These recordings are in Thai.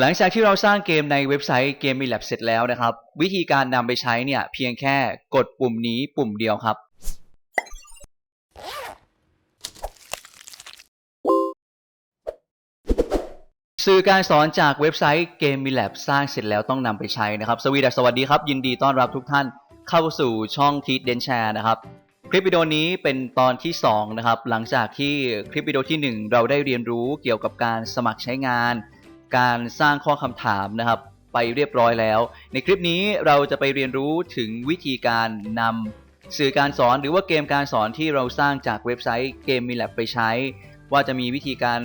หลังจากที่เราสร้างเกมในเว็บไซต์ Game Lab เสร็จแล้วนะครับ วิธีการนำไปใช้เนี่ย เพียงแค่กดปุ่มนี้ปุ่มเดียวครับ สื่อการสอนจากเว็บไซต์ Game Lab สร้างเสร็จแล้วต้องนำไปใช้นะครับ สวีดัสสวัสดีครับ ยินดีต้อนรับทุกท่านเข้าสู่ช่อง Teach Den Share นะครับ คลิปวิดีโอนี้เป็นตอนที่ 2 นะครับ หลังจากที่คลิปวิดีโอทีหนึ่1 เราได้เรียนรู้เกี่ยวกับการสมัครใช้งาน การสร้างข้อคำถามนะครับ ไปเรียบร้อยแล้ว ในคลิปนี้เราจะไปเรียนรู้ถึงวิธีการนำสื่อการสอนหรือว่าเกมการสอนที่เราสร้างจากเว็บไซต์ Game Lab ไปใช้ ว่าจะมีวิธีการ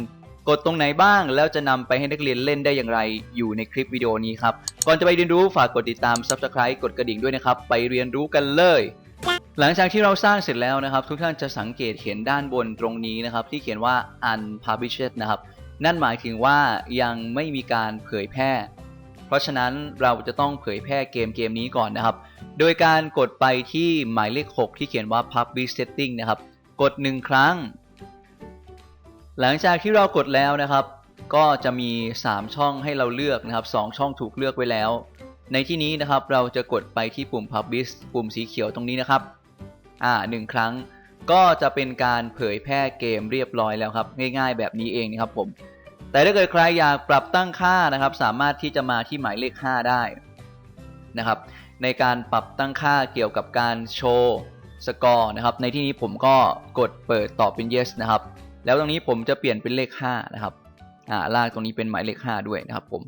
กดตรงไหนบ้าง แล้วจะนำไปให้นักเรียนเล่นได้อย่างไรอยู่ในคลิปวิดีโอนี้ครับ ก่อนจะไปเรียนรู้ฝากกดติดตาม Subscribe กดกระดิ่งด้วยนะครับ ไปเรียนรู้กันเลยหลังจากที่เราสร้างเสร็จแล้วนะครับ ทุกท่านจะสังเกตเห็นด้านบนตรงนี้นะครับ ที่เขียนว่า unpublished นะครับ นั่นหมายถึงว่ายังไม่มีการเผยแพร่ เพราะฉะนั้นเราจะต้องเผยแพร่เกมเกมนี้ก่อนนะครับ โดยการกดไปที่หมายเลข 6 ที่เขียนว่า publish setting นะครับ กด 1 ครั้ง หลังจากที่เรากดแล้วนะครับ ก็จะมี 3 ช่องให้เราเลือกนะครับ 2 ช่องถูกเลือกไว้แล้ว ในที่นี้นะครับเราจะกดไปที่ปุ่ม publish ปุ่มสีเขียวตรงนี้นะครับ อ่าหนึ่งครั้ง ก็จะเป็นการเผยแพร่เกมเรียบร้อยแล้วครับ ง่ายๆ แบบนี้เองนะครับผม แต่ถ้าเกิดใครอยากปรับตั้งค่านะครับ สามารถที่จะมาที่หมายเลข 5 ได้นะครับ ในการปรับตั้งค่าเกี่ยวกับการโชว์สกอร์นะครับ ในที่นี้ผมก็กดเปิดตอบเป็น yes นะครับ แล้วตรงนี้ผมจะเปลี่ยนเป็นเลข 5 นะครับอ่าลากตรงนี้เป็นหมายเลข 5 ด้วยนะครับ ผม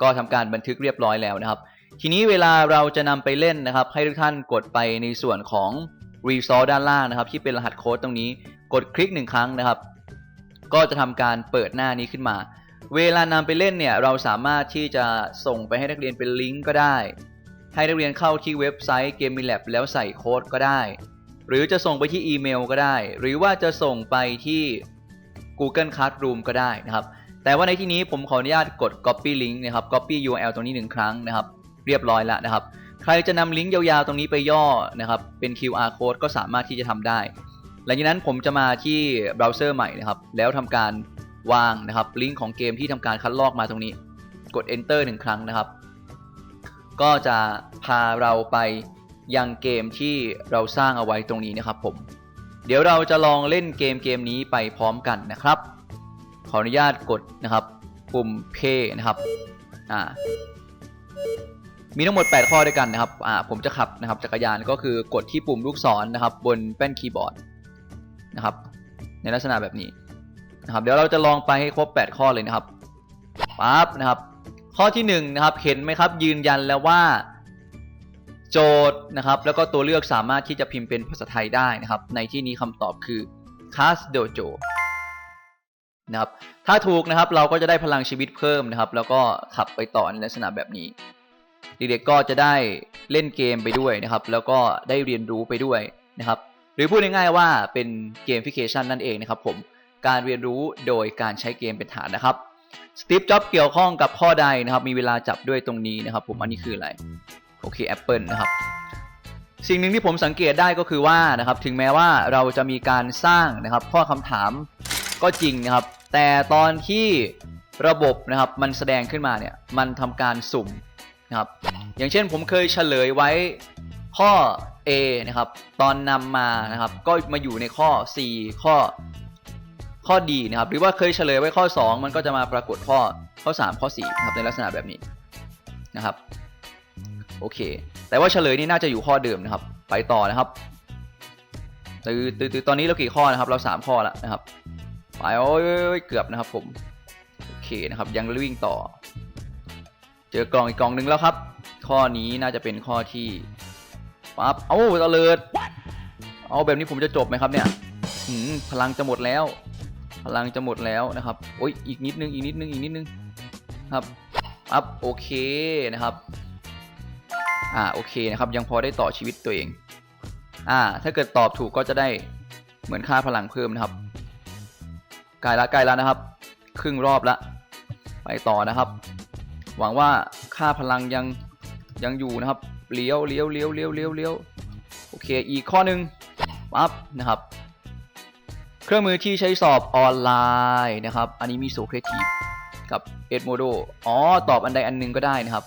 ก็ทำการบันทึกเรียบร้อยแล้วนะครับ ทีนี้เวลาเราจะนำไปเล่นนะครับ ให้ทุกท่านกดไปในส่วนของ Result ด้านล่างนะครับ ที่เป็นรหัสโค้ดตรงนี้ กดคลิกหนึ่งครั้งนะครับ ก็จะทำการเปิดหน้านี้ขึ้นมา เวลานำไปเล่นเนี่ย เราสามารถที่จะส่งไปให้นักเรียนเป็นลิงก์ก็ได้ ให้นักเรียนเข้าที่เว็บไซต์ Game Lab แล้วใส่โค้ดก็ได้ หรือจะส่งไปที่อีเมลก็ได้ หรือว่าจะส่งไปที่ Google Classroom ก็ได้นะครับ แต่ว่าในที่นี้ผมขออนุญาตกด copy link นะครับ copy URL ตรงนี้หนึ่งครั้งนะครับ เรียบร้อยแล้วนะครับ ใครจะนำลิงก์ยาวๆตรงนี้ไปย่อนะครับเป็น QR code ก็สามารถที่จะทำได้ หลังจากนั้นผมจะมาที่เบราว์เซอร์ใหม่นะครับแล้วทำการวางนะครับลิงก์ของเกมที่ทำการคัดลอกมาตรงนี้ กด enter หนึ่งครั้งนะครับ ก็จะพาเราไปยังเกมที่เราสร้างเอาไว้ตรงนี้นะครับผม เดี๋ยวเราจะลองเล่นเกมเกมนี้ไปพร้อมกันนะครับ ขออนุญาตกดนะครับ ปุ่ม play นะครับ อ่า มีทั้งหมด 8 ข้อด้วยกันนะครับอ่าผมจะขับนะครับจักรยานก็คือกดที่ปุ่มลูกศรนะครับ บนแป้นคีย์บอร์ดนะครับ ในลักษณะแบบนี้นะครับ เดี๋ยวเราจะลองไปให้ครบ 8 ข้อเลยนะครับปั๊บนะครับ ข้อที่1นะครับเห็นไหมครับ ยืนยันแล้วว่า โจทย์นะครับ แล้วก็ตัวเลือกสามารถที่จะพิมพ์เป็นภาษาไทยได้นะครับ ในที่นี้คำตอบคือ Class Dojo นะครับถ้าถูกนะครับเราก็จะได้พลังชีวิตเพิ่มนะครับ แล้วก็ขับไปต่อในลักษณะแบบนี้ เด็กๆก็จะได้เล่นเกมไปด้วยนะครับ แล้วก็ได้เรียนรู้ไปด้วยนะครับ หรือพูดง่ายๆว่าเป็นเกมฟิเคชันนั่นเองนะครับผมการเรียนรู้โดยการใช้เกมเป็นฐานนะครับสตีฟจ็อบเกี่ยวข้องกับข้อใดนะครับ มีเวลาจับด้วยตรงนี้นะครับผมอันนี้คืออะไร โอเค Apple นะครับ สิ่งหนึ่งที่ผมสังเกตได้ก็คือว่านะครับ ถึงแม้ว่าเราจะมีการสร้างนะครับ ข้อคำถามก็จริงนะครับ แต่ตอนที่ระบบนะครับมันแสดงขึ้นมาเนี่ย มันทำการสุ่ม นะครับ อย่างเช่นผมเคยเฉลยไว้ข้อ A นะครับ ตอนนำมานะครับ ก็มาอยู่ในข้อ C ข้อข้อ D นะครับ หรือว่าเคยเฉลยไว้ข้อ 2 มันก็จะมาปรากฏข้อข้อ 3 ข้อ4นะครับในลักษณะแบบนี้นะครับโอเค แต่ว่าเฉลยนี่น่าจะอยู่ข้อเดิมนะครับ ไปต่อนะครับตือตือตือตอนนี้เรากี่ข้อนะครับ เรา 3 ข้อแล้วนะครับไปโอ้ยเกือบนะครับผมโอเคนะครับยังวิ่งต่อ เจอกล่องอีกกล่องหนึ่งแล้วครับ ข้อนี้น่าจะเป็นข้อที่ปั๊บเอ้าตะเลิดเอาแบบนี้ผมจะจบไหมครับเนี่ยพลังจะหมดแล้ว พลังจะหมดแล้วนะครับโอ้ยอีกนิดนึงอีกนิดนึงอีกนิดนึงครับปั๊บโอเคนะครับอ่าโอเคนะครับ ยังพอได้ต่อชีวิตตัวเอง อ่า ถ้าเกิดตอบถูกก็จะได้เหมือนค่าพลังเพิ่มนะครับใกล้ละใกล้ล้วนะครับ ครึ่งรอบละ ไปต่อนะครับ หวังว่าค่าพลังยังยังอยู่นะครับเลี้ยวเลี้ยวเลี้ยวเลี้ยวเลี้ยวเลี้ยวโอเคอีกข้อหนึ่งปั๊บนะครับ เครื่องมือที่ใช้สอบออนไลน์นะครับ อันนี้มีโซเครทีฟกับเอ็ดโมโดอ๋อตอบอันใดอันหนึงก็ได้นะครับ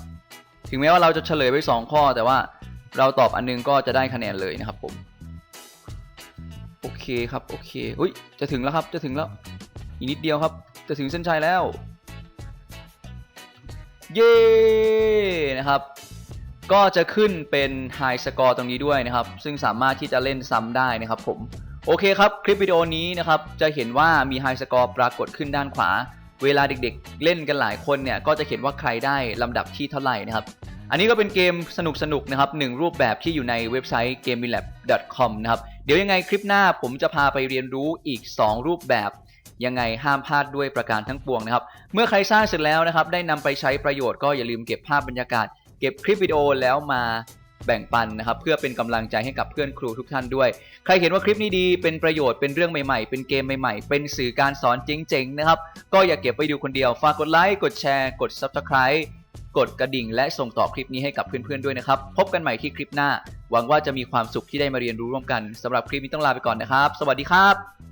ถึงแม้ว่าเราจะเฉลยไปสองข้อ แต่ว่าเราตอบอันหนึงก็จะได้คะแนนเลยนะครับผมโอเคครับโอเคอุ้ยจะถึงแล้วครับจะถึงแล้วอีกนิดเดียวครับ จะถึงเส้นชัยแล้ว เย้นะครับ ก็จะขึ้นเป็นไฮสกอร์ตรงนี้ด้วยนะครับ ซึ่งสามารถที่จะเล่นซ้ำได้นะครับผม โอเคครับ คลิปวิดีโอนี้นะครับ จะเห็นว่ามีไฮสกอร์ปรากฏขึ้นด้านขวา เวลาเด็กๆ เล่นกันหลายคนเนี่ย ก็จะเห็นว่าใครได้ลำดับที่เท่าไหร่นะครับ อันนี้ก็เป็นเกมสนุกๆนะครับหนึ่งรูปแบบที่อยู่ในเว็บไซต์ gamelab.com นะครับ เดี๋ยวยังไงคลิปหน้าผมจะพาไปเรียนรู้อีก 2 รูปแบบ ยังไงห้ามพลาดด้วยประการทั้งปวงนะครับ เมื่อใครสร้างเสร็จแล้วนะครับ ได้นำไปใช้ประโยชน์ก็อย่าลืมเก็บภาพบรรยากาศ เก็บคลิปวิดีโอแล้วมาแบ่งปันนะครับ เพื่อเป็นกำลังใจให้กับเพื่อนครูทุกท่านด้วย ใครเห็นว่าคลิปนี้ดีเป็นประโยชน์เป็นเรื่องใหม่ๆ เป็นเกมใหม่ๆ เป็นสื่อการสอนเจ๋งๆนะครับ ก็อย่าเก็บไว้ดูคนเดียว ฝากกดไลค์กดแชร์กด Subscribe กดกระดิ่งและส่งต่อคลิปนี้ให้กับเพื่อนๆด้วยนะครับ พบกันใหม่ที่คลิปหน้า หวังว่าจะมีความสุขที่ได้มาเรียนรู้ร่วมกันสำหรับคลิปนี้ต้องลาไปก่อนนะครับ สวัสดีครับ